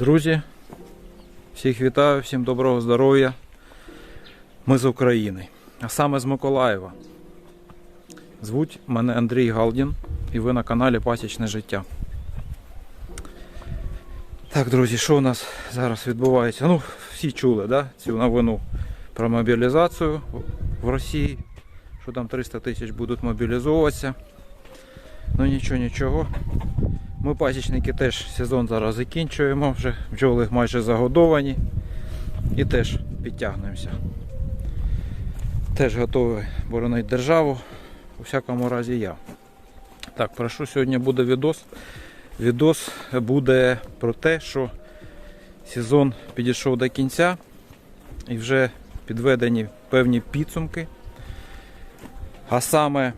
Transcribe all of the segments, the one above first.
Друзі, всіх вітаю, всім доброго здоров'я. Ми з України, а саме з Миколаєва. Звуть мене Андрій Галдін і ви на каналі Пасічне життя. Так, друзі, що у нас зараз відбувається? Ну, всі чули, да? цю новину про мобілізацію в Росії, що там 300 тисяч будуть мобілізовуватися. Ну нічого, нічого. Ми пасічники теж сезон зараз закінчуємо, вже бджоли майже загодовані і теж підтягнемося. Теж готові боронити державу, у всякому разі я. Так, про що сьогодні буде відос? Відос буде про те, що сезон підійшов до кінця і вже підведені певні підсумки. А саме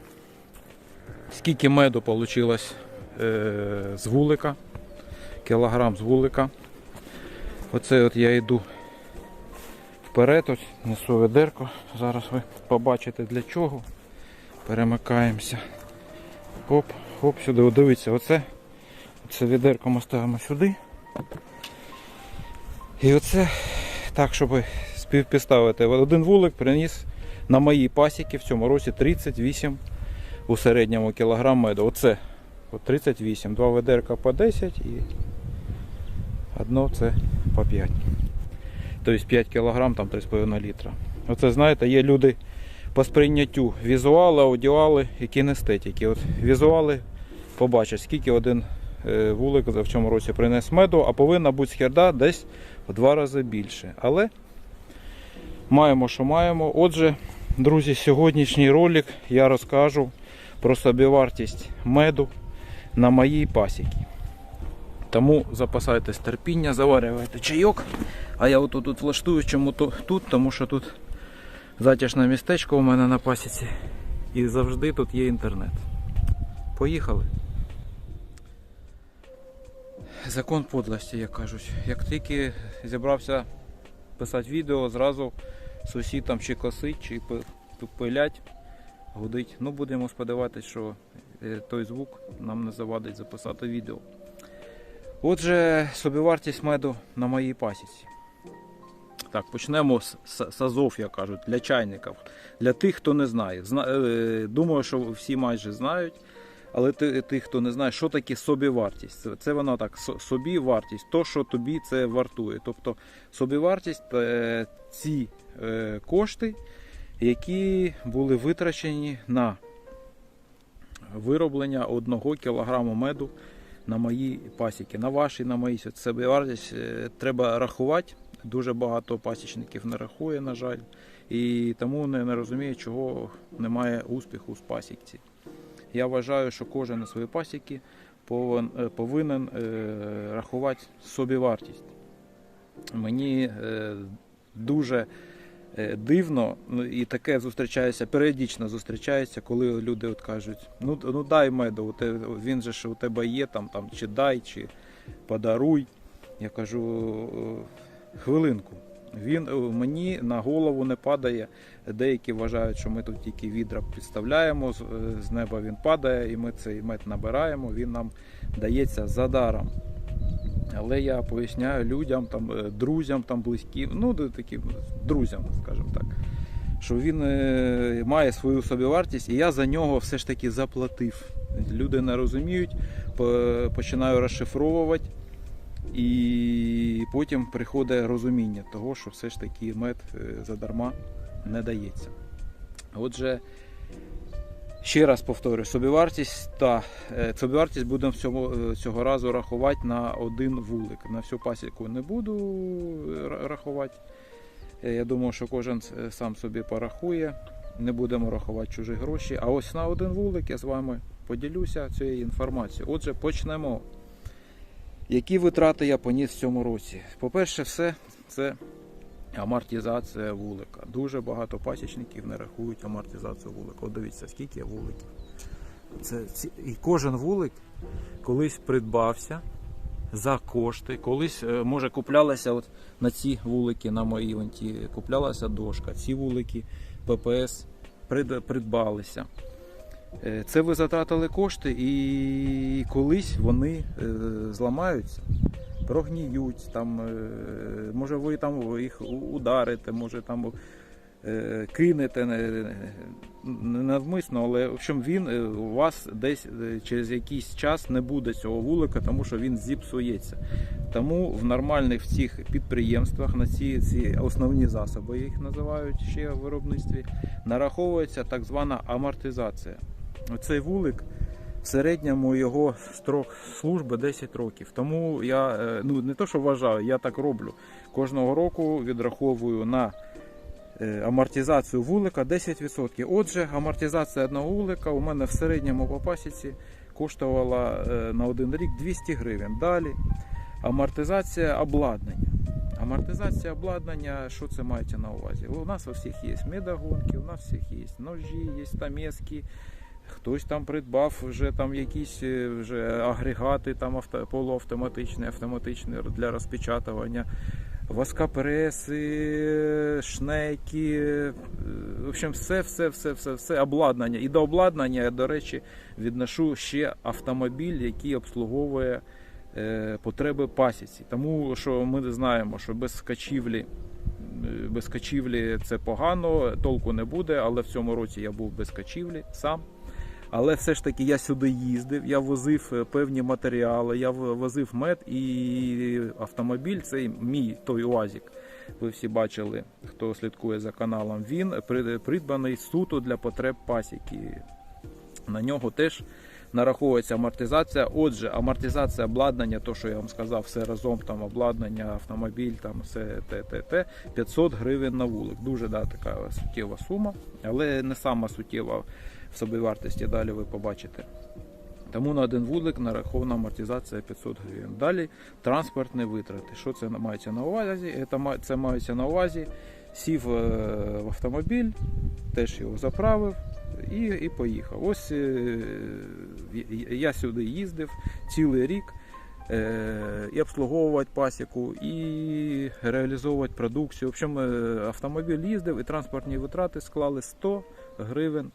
скільки меду вийшло з вулика, кілограм з вулика. Оце от я йду вперед, ось несу ведерко. Зараз ви побачите для чого. Перемикаємося. Оп, оп, сюди. Дивіться, оце, оце відерко ми ставимо сюди. І оце так, щоб співпідставити. Один вулик приніс на моїй пасіки в цьому році 38 у середньому кілограм меду. Оце по 38, два ведерка по 10 і одно це по 5. Тобто 5 кг, там 3,5 літра. Оце знаєте, є люди по сприйняттю візуали, аудіали і кінестетики. От візуали побачать, скільки один е, вулик в цьому році принес меду, а повинна бути схерда десь в два рази більше. Але маємо, що маємо. Отже, друзі, сьогоднішній ролик я розкажу про собівартість меду на моїй пасіці. Тому запасайтесь терпіння, заварювайте чайок. А я отут тут влаштую, чому то тут, тому що тут затяжне містечко у мене на пасіці. І завжди тут є інтернет. Поїхали. Закон подлості, як кажуть. Як тільки зібрався писати відео, зразу сусід там чи косить, чи пи- пилять, гудить. Ну будемо сподіватися, що той звук нам не завадить записати відео. Отже, собівартість меду на моїй пасіці. Так, почнемо з, з, з азов, як кажуть, для чайників. Для тих, хто не знає. Зна, е, думаю, що всі майже знають. Але тих, хто не знає, що таке собівартість. Це, вона так, со- собівартість, то, що тобі це вартує. Тобто собівартість е, ці е, кошти, які були витрачені на вироблення одного кілограму меду на моїй пасіки, на вашій, на моїй собівартість е, треба рахувати. Дуже багато пасічників не рахує, на жаль, і тому не, не розуміє, чого немає успіху з пасікці. Я вважаю, що кожен на своїй пасіки е, повинен е, рахувати собівартість. Мені дуже дивно, ну, і таке зустрічається, періодично зустрічається, коли люди от кажуть, ну, ну дай меду, він же ж у тебе є, там, там, чи дай, чи подаруй. Я кажу, «Е, хвилинку. Він е, мені на голову не падає. Деякі вважають, що ми тут тільки відра підставляємо, з, е, неба він падає, і ми цей мед набираємо, він нам дається за даром. Але я поясняю людям, там, е, друзям, там, близьким, ну таким друзям, скажімо так, що він е, має свою собівартість, і я за нього все ж таки заплатив. Люди не розуміють, починаю розшифровувати. І потім приходить розуміння того, що все ж таки мед е, задарма не дається. Отже, ще раз повторюю, собівартість та е, собівартість будемо цього, е, цього разу рахувати на один вулик. На всю пасіку не буду е, рахувати. Я думаю, що кожен сам собі порахує. Не будемо рахувати чужі гроші. А ось на один вулик я з вами поділюся цією інформацією. Отже, почнемо. Які витрати я поніс в цьому році? По-перше, все це амортизація вулика. Дуже багато пасічників не рахують амортизацію вулика. От дивіться, скільки є вуликів. Це, і кожен вулик колись придбався за кошти. Колись, е, може, куплялася от на ці вулики, на моїй ванті, куплялася дошка. Ці вулики ППС придбалися. Е, Це ви затратили кошти, і колись вони е, зламаються. Прогніють, там, е, може ви там їх ударите, може там е, кинете не, не навмисно, але в общем, він е, у вас десь через якийсь час не буде цього вулика, тому що він зіпсується. Тому в нормальних цих підприємствах на ці, ці основні засоби їх називають ще в виробництві, нараховується так звана амортизація. Оцей вулик в середньому його строк служби 10 років. Тому я е, ну не то, що вважаю, я так роблю. Кожного року відраховую на е, амортизацію вулика 10%. Отже, амортизація одного вулика у мене в середньому по пасіці коштувала е, на один рік 200 гривень. Далі амортизація обладнання. Амортизація обладнання, що це мається на увазі? У нас у всіх є медогонки, у нас у всіх є ножі, є стамески, хтось там придбав вже там якісь е, вже агрегати там авто, полуавтоматичні, автоматичні для розпечатування, воскопреси, шнеки, е, в общем, все, все, все, все, все обладнання. І до обладнання я, до речі, відношу ще автомобіль, який обслуговує е, потреби пасіці. Тому що ми знаємо, що без качівлі. е, Без качівлі це погано, толку не буде, але в цьому році я був без качівлі сам. Але все ж таки я сюди їздив, я возив е, певні матеріали, я возив мед і автомобіль, цей мій той УАЗик. Ви всі бачили, хто слідкує за каналом. Він придбаний суто для потреб пасіки. На нього теж нараховується амортизація. Отже, амортизація обладнання, то що я вам сказав, все разом там обладнання, автомобіль, там все те, те, те, 500 гривень на вулик. Дуже да, така суттєва сума, але не сама суттєва в собівартості. Далі ви побачите. Тому на один вулик нарахована амортизація 500 гривень. Далі транспортні витрати. Що це мається на увазі? Це, мається на увазі. Сів е, в автомобіль, теж його заправив і, і поїхав. Ось е, я- сюди їздив цілий рік. е, І обслуговувати пасіку, і реалізовувати продукцію. В общем, автомобіль їздив і транспортні витрати склали 100 гривень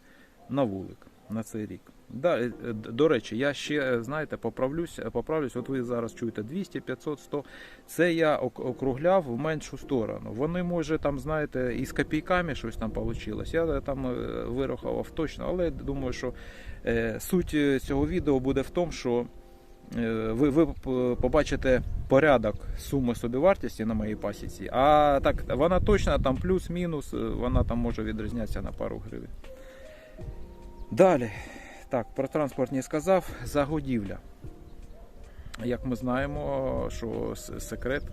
на вулик на цей рік. Да, е, е, до речі, я ще е, знаєте, поправлюсь, поправлюсь. От ви зараз чуєте 200, 500, 100. Це я округляв в меншу сторону. Вони може там, знаєте, і з копійками щось там вийшло. Я там вирахував точно, але думаю, що суть цього відео буде в тому, що ви, ви побачите порядок суми собівартості на моїй пасіці. А так вона точно там плюс-мінус, вона там може відрізнятися на пару гривень. Далі, так, про транспорт не сказав. Загодівля. Як ми знаємо, що секрет,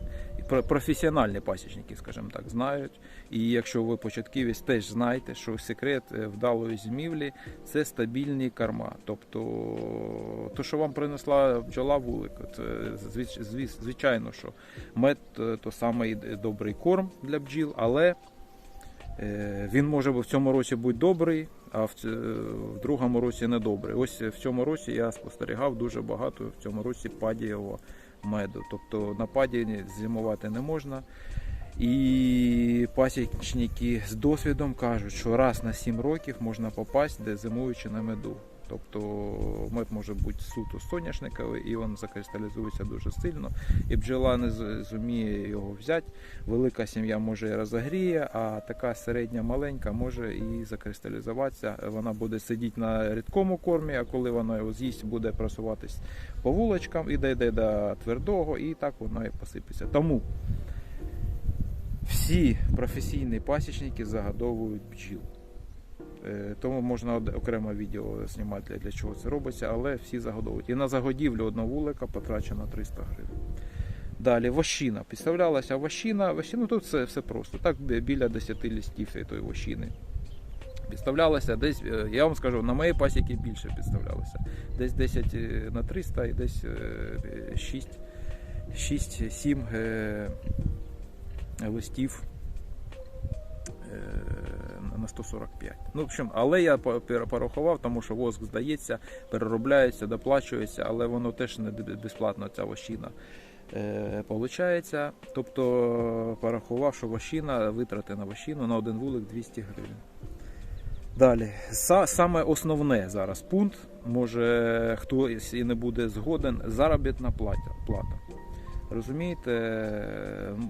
професіональні пасічники, скажімо так, знають. І якщо ви початківець, теж знаєте, що секрет е, вдалої зимівлі це стабільні корма. Тобто, то, що вам принесла бджола вулик, це звичайно, що мед е, то самий добрий корм для бджіл, але Е, Він може в цьому році бути добрий, а в, в другому році не добрий. Ось в цьому році я спостерігав дуже багато в цьому році падієвого меду. Тобто на паді зимувати не можна. І пасічники з досвідом кажуть, що раз на 7 років можна попасти, де зимуючи на меду. Тобто мед може бути суто соняшниковий і він закристалізується дуже сильно. І бджола не зуміє його взяти. Велика сім'я може і розогріє, а така середня маленька може і закристалізуватися. Вона буде сидіти на рідкому кормі, а коли вона його з'їсть, буде просуватись по вулочкам і дійде до твердого, і так вона і посипеться. Тому всі професійні пасічники загадовують бджіл. Е, Тому можна окремо відео знімати для, чого це робиться, але всі загодовують. І на загодівлю одного вулика потрачено 300 гривень. Далі вощина. Підставлялася вощина. Вощина тут все, все просто. Так біля 10 листів тої вощини. Підставлялася десь, е, я вам скажу, на моїй пасіки більше підставлялося. Десь 10 е, на 300 і десь е, 6, 6-7 е, листів на 145. Ну, в общем, але я порахував, тому що воск здається, переробляється, доплачується, але воно теж не безплатно ця вощина. Е, получається, тобто порахував, що вощина, витрати на вощину на один вулик 200 гривень. Далі, саме основне зараз пункт, може хтось і не буде згоден, заробітна плата. Розумієте,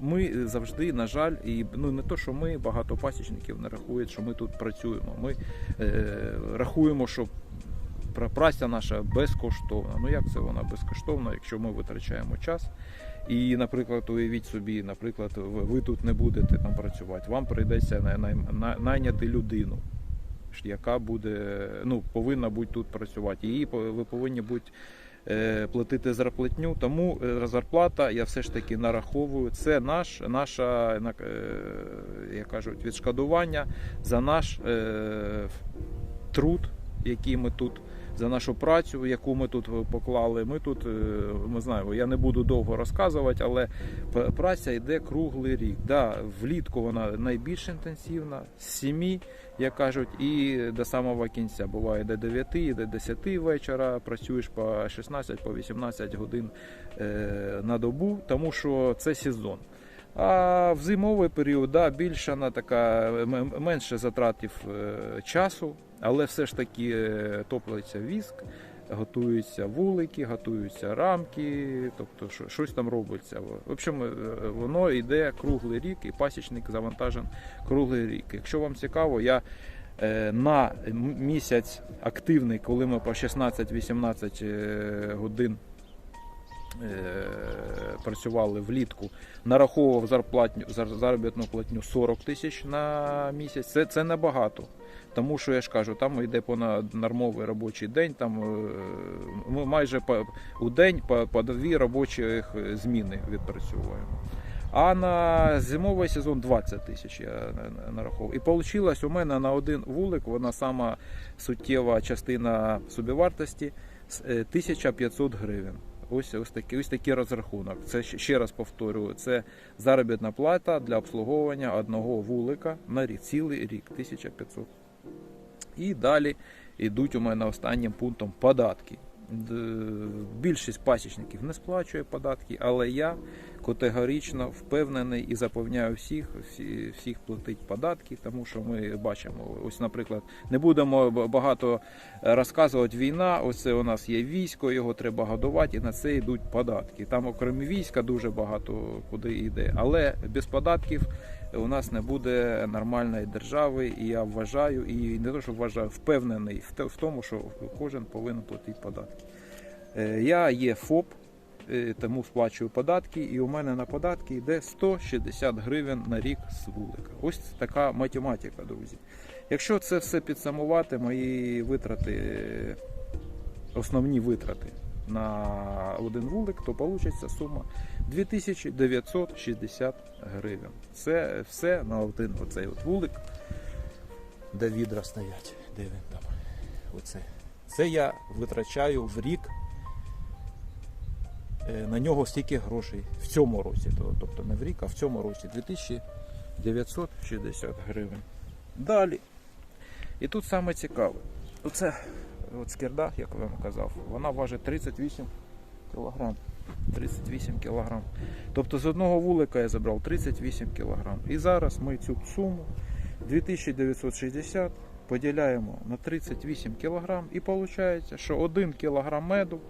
ми завжди, на жаль, і ну не то, що ми багато пасічників не рахують, що ми тут працюємо. Ми е, рахуємо, що пра- праця наша безкоштовна. Ну як це вона безкоштовна, якщо ми витрачаємо час? І, наприклад, уявіть собі, наприклад, ви, тут не будете там працювати, вам прийдеться най- най- на- найняти людину, яка буде, ну, повинна бути тут працювати. Її ви повинні бути платити зарплатню. Тому е, зарплата я все ж таки нараховую. Це наш, наша, на- е, як кажуть, відшкодування за наш е, труд, який ми тут. За нашу працю, яку ми тут поклали, ми тут е, ми знаємо, я не буду довго розказувати, але праця йде круглий рік. Да, влітку вона найбільш інтенсивна, з 7, як кажуть, і до самого кінця. Буває до 9, і до 10 вечора працюєш по 16, по 18 годин е, на добу, тому що це сезон. А в зимовий період да, більше вона така менше затратів е, часу, але все ж таки е, топлиться віск, готуються вулики, готуються рамки, тобто щось там робиться. В общем, е, воно йде круглий рік, і пасічник завантажен круглий рік. Якщо вам цікаво, я е, на місяць активний, коли ми по 16-18 е, годин працювали влітку, нараховував зарплатню, заробітну платню 40 тисяч на місяць. Це, це небагато. Тому що я ж кажу, там йде понад нормовий робочий день. Там е, ми майже по, у день по, по дві робочих зміни відпрацьовуємо. А на зимовий сезон 20 тисяч я на- на- нараховував. І вийшло у мене на один вулик, вона сама суттєва частина собівартості с- е, 1500 гривень. Ось ось такий ось такий розрахунок. Це ще- раз повторюю. Це заробітна плата для обслуговування одного вулика на рік, цілий рік 1500. І далі йдуть у мене останнім пунктом податки. Більшість пасічників не сплачує податки, але я категорично впевнений і запевняю всіх, всі, всіх платить податки, тому що ми бачимо, ось, наприклад, не будемо багато розказувати війна. Ось це у нас є військо, його треба годувати, і на це йдуть податки. Там, окрім війська, дуже багато куди йде. Але без податків у нас не буде нормальної держави, і я вважаю, і не то, що вважаю, впевнений в тому, що кожен повинен платити податки. Е, Я є ФОП, е, тому сплачую податки, і у мене на податки йде 160 гривень на рік з вулика. Ось така математика, друзі. Якщо це все підсумувати, мої витрати, е, основні витрати на один вулик, то вийде сума 2960 гривень. Це все на один оцей от вулик, де відра стоять. Де він там? Оце. Це я витрачаю в рік. е, На нього стільки грошей в цьому році, тобто не в рік, а в цьому році 2960 гривень. Далі. І тут саме цікаве. Оце от скирда, як я вам казав, вона важить 38 кілограм. 38 кілограм. Тобто з одного вулика я забрав 38 кілограм. І зараз ми цю суму 2960 поділяємо на 38 кілограм. І виходить, що 1 кілограм меду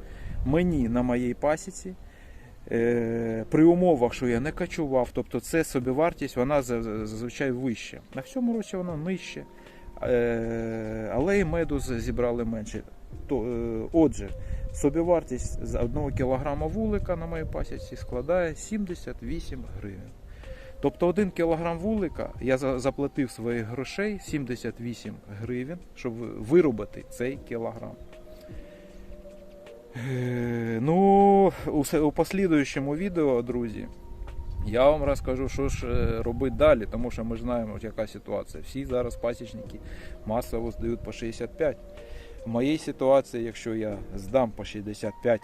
мені на моїй пасіці. е, При умовах, що я не качував, тобто це собівартість, вона за- за- зазвичай вища. На всьому році вона нижче, але і меду зібрали менше. Е, Отже, собівартість з 1 кг вулика на моїй пасіці складає 78 гривень. Тобто 1 кг вулика я заплатив своїх грошей 78 гривень, щоб виробити цей кілограм. Е, Ну, у послідуючому відео, друзі, я вам розкажу, що ж е, робити далі, тому що ми знаємо, яка ситуація. Всі зараз пасічники масово здають по 65. В моїй ситуації, якщо я здам по 65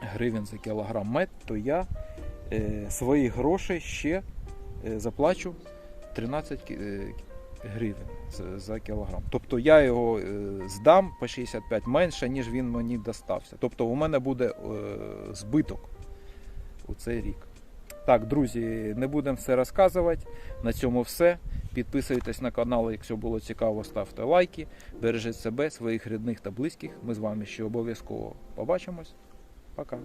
гривень за кілограм мед, то я е, свої гроші ще е, заплачу 13 е, гривень за, за кілограм. Тобто я його е, здам по 65 менше, ніж він мені достався. Тобто у мене буде е, збиток у цей рік. Так, друзі, не будемо все розказувати. На цьому все. Підписуйтесь на канал, якщо було цікаво, ставте лайки. Бережіть себе, своїх рідних та близьких. Ми з вами ще обов'язково побачимось. Пока.